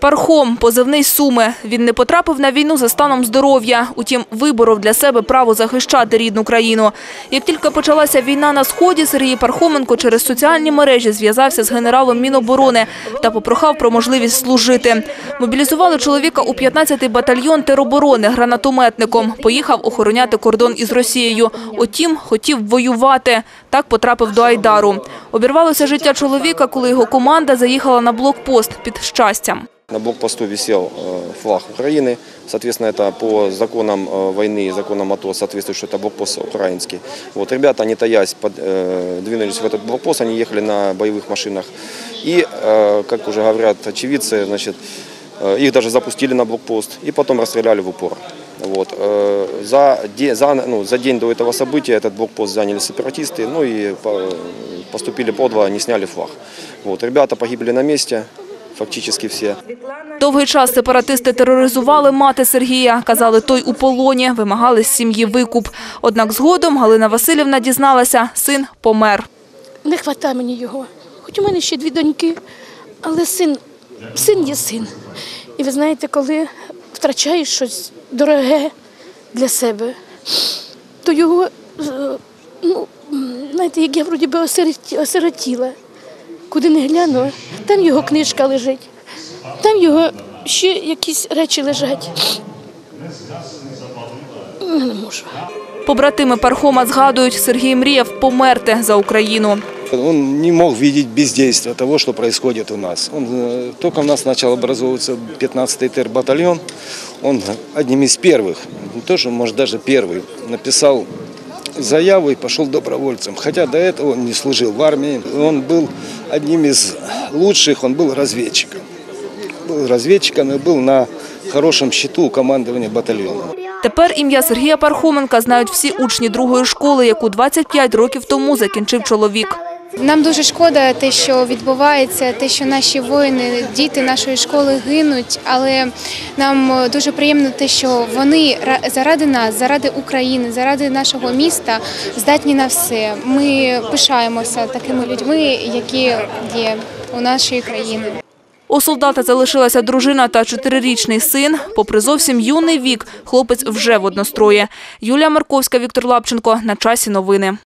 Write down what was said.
Пархом, позивний Суми. Він не потрапив на війну за станом здоров'я. Утім, виборов для себе право захищати рідну країну. Як тільки почалася війна на Сході, Сергій Пархоменко через соціальні мережі зв'язався з генералом Міноборони та попрохав про можливість служити. Мобілізували чоловіка у 15-й батальйон тероборони гранатометником. Поїхав охороняти кордон із Росією. Утім, хотів воювати. Так потрапив до Айдару. Обірвалося життя чоловіка, коли його команда заїхала на блокпост під щастям. На блокпосту висел э, флаг Украины. Соответственно, это по законам э, войны и законам АТО соответствует, что это блокпост украинский. Вот, ребята, не таясь, под, э, двинулись в этот блокпост, они ехали на боевых машинах. И, э, как уже говорят очевидцы, значит, э, их даже запустили на блокпост и потом расстреляли в упор. Вот. э, За, де- за, ну, за день до этого события этот блокпост заняли сепаратисты, ну и по- поступили подло, они сняли флаг. Вот. Ребята погибли на месте, фактически все. Довгий час сепаратисти тероризували мати Сергія. Казали, той у полоні, вимагали з сім'ї викуп. Однак згодом Галина Васильівна дізналася, син помер. Не вистачає мені його. Хоч у мене ще дві доньки, але син, син є син. І ви знаєте, коли втрачаєш щось дороге для себе, то його, е, ну, знаєте, як я вроді би осироті- осиротіла. Куди не гляну, там його книжка лежить, там його ще якісь речі лежать. Я не можу. Побратими Пархома згадують, Сергій мріяв померти за Україну. Он не мог видеть бездействия того, что происходит у нас. Он, э, только у нас начал образовываться 15-й тер-батальон. Он одним из первых, не тоже, может, даже первый, написал заяву и пошел добровольцем. Хотя до этого он не служил в армии. Он был одним из лучших, он был разведчиком. Был разведчиком и был на хорошем счету у командования батальона. Тепер ім'я Сергія Пархоменка знають всі учні другої школи, яку 25 років тому закінчив чоловік. Нам дуже шкода те, що відбувається, те, що наші воїни, діти нашої школи гинуть. Але нам е, дуже приємно те, що вони ра- заради нас, заради України, заради нашого міста здатні на все. Ми пишаємося такими людьми, які є у нашій країні. У солдата залишилася дружина та чотирирічний син. Попри зовсім юний вік, хлопець вже в однострої. Юлія Марковська, Віктор Лапченко. На часі новини.